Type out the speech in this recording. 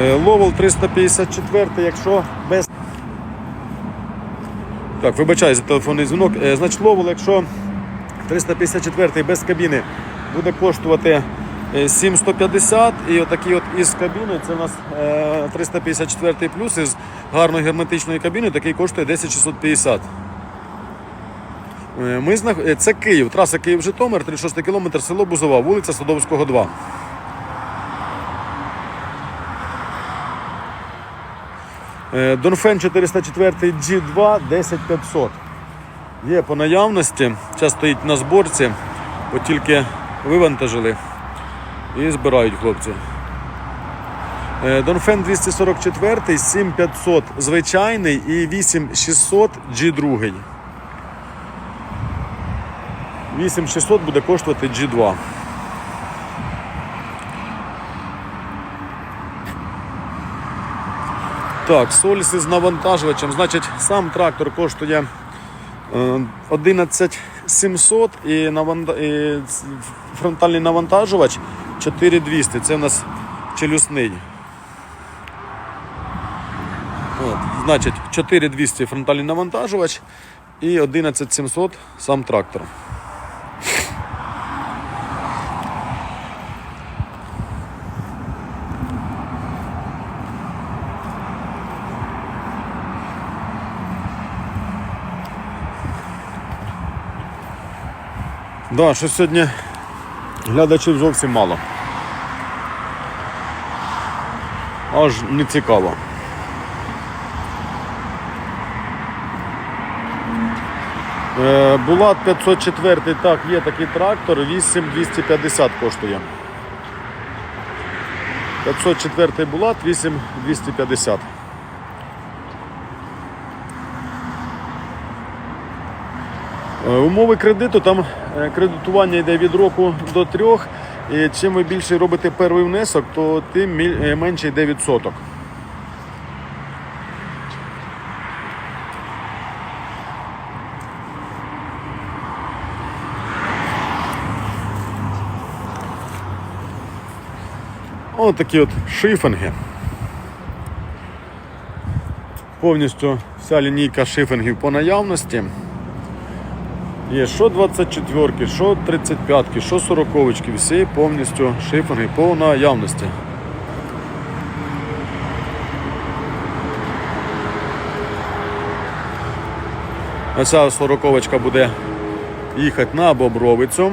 Е, Ловел 354, якщо без. Так, вибачаю за телефонний дзвінок. Е, Значить, Ловел, якщо 354 без кабіни буде коштувати е, 7150 і отакий от із кабіною, це у нас е, 354 плюс із гарною герметичною кабіною, такий коштує 10650. Е, Ми знах... е, Це Київ, траса Київ-Житомир, 36 кілометр, село Бузова, вулиця Садовського, 2. Донфен 404 G2 10500. Є по наявності. Зараз стоїть на зборці, от тільки вивантажили і збирають хлопці. Е, Донфен 244 7500 звичайний і 8600 G2. 8600 буде коштувати G2. Так, соліси з навантажувачем. Значить, сам трактор коштує е, 11700 і, наванта... і фронтальний навантажувач 4200. Це у нас челюсний. От, значить, 4200 фронтальний навантажувач і 11700 сам трактор. Да, що сьогодні глядачів зовсім мало. Аж не цікаво. Е, Булат 504, так, є такий трактор, 8250 коштує. 504 Булат, 8250. Умови кредиту, там е, кредитування йде від року до трьох. І чим ви більше робите перший внесок, то тим е, менше йде відсоток. Ось такі от шифинги. Повністю вся лінійка шифингів по наявності. Є що 24, що 35, що 40, всі повністю шифинги по наявності. ця 40 буде їхати на Бобровицю.